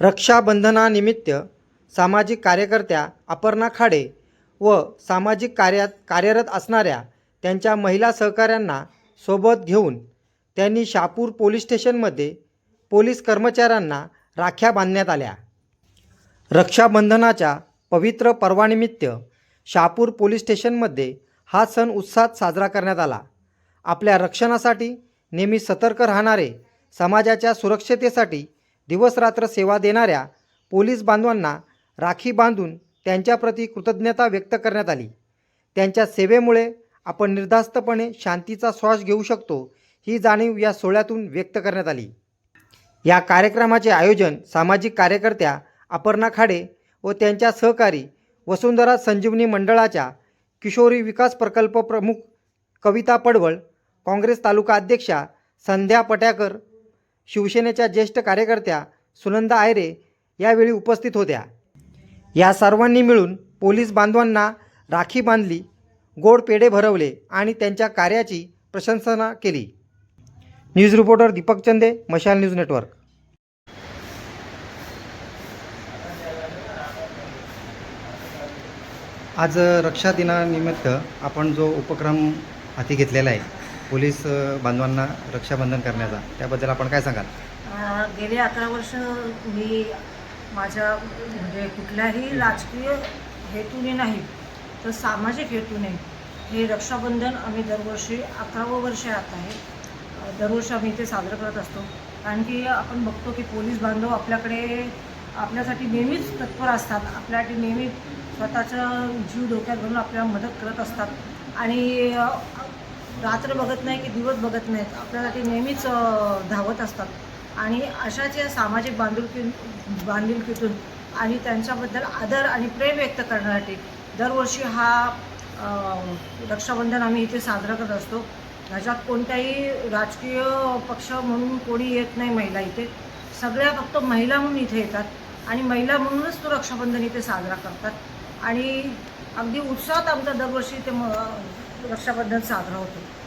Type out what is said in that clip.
रक्षाबंधनानिमित्त सामाजिक कार्यकर्त्या अपर्णा खाडे व सामाजिक कार्यात कार्यरत असणाऱ्या त्यांच्या महिला सहकाऱ्यांना सोबत घेऊन त्यांनी शहापूर पोलीस स्टेशनमध्ये पोलीस कर्मचाऱ्यांना राख्या बांधण्यात आल्या. रक्षाबंधनाच्या पवित्र पर्वानिमित्त शहापूर पोलीस स्टेशनमध्ये हा सण उत्साहात साजरा करण्यात आला. आपल्या रक्षणासाठी नेहमी सतर्क राहणारे समाजाच्या सुरक्षतेसाठी दिवसरात्र सेवा देणाऱ्या पोलीस बांधवांना राखी बांधून त्यांच्याप्रती कृतज्ञता व्यक्त करण्यात आली. त्यांच्या सेवेमुळे आपण निर्धास्तपणे शांतीचा श्वास घेऊ शकतो ही जाणीव या सोहळ्यातून व्यक्त करण्यात आली. या कार्यक्रमाचे आयोजन सामाजिक कार्यकर्त्या अपर्णा खाडे व त्यांच्या सहकारी वसुंधरा संजीवनी मंडळाच्या किशोरी विकास प्रकल्प प्रमुख कविता पडवळ काँग्रेस तालुका अध्यक्षा संध्या पट्याकर शिवसेनेच्या ज्येष्ठ कार्यकर्त्या सुनंदा आयरे यावेळी उपस्थित होत्या. या सर्वांनी मिळून पोलीस बांधवांना राखी बांधली गोड पेढे भरवले आणि त्यांच्या कार्याची प्रशंसना केली. न्यूज रिपोर्टर दीपक चंदे मशाल न्यूज नेटवर्क. आज रक्षा दिनानिमित्त आपण जो उपक्रम हाती घेतलेला आहे पोलीस बांधवांना रक्षाबंधन करण्याचा. त्याबद्दल आपण काय सांगाल? गेले अकरा वर्ष मी माझ्या म्हणजे कुठल्याही राजकीय हेतूने नाही तर सामाजिक हेतूने हे रक्षाबंधन आम्ही दरवर्षी अकरावं वर्ष आत आहे. दरवर्षी आम्ही ते साजरं करत असतो. कारण की आपण बघतो की पोलीस बांधव आपल्याकडे आपल्यासाठी नेहमीच तत्पर असतात. आपल्यासाठी नेहमी स्वतःचा जीव धोक्यात घालून आपल्याला मदत करत असतात. आणि रात्र बघत नाही की दिवस बघत नाहीत. आपल्यासाठी नेहमीच धावत असतात. आणि अशाच या सामाजिक बांधिलकी बांधिलकीतून आणि त्यांच्याबद्दल आदर आणि प्रेम व्यक्त करण्यासाठी दरवर्षी हा रक्षाबंधन आम्ही इथे साजरा करत असतो. ह्याच्यात कोणताही राजकीय पक्ष म्हणून कोणी येत नाही महिला इथे. सगळ्या फक्त महिला म्हणून इथे येतात आणि महिला म्हणूनच तो रक्षाबंधन इथे साजरा करतात. आणि अगदी उत्साहात आमचा दरवर्षी ते वर्षाबद्दल रक्षाबंधन साजरा होतो.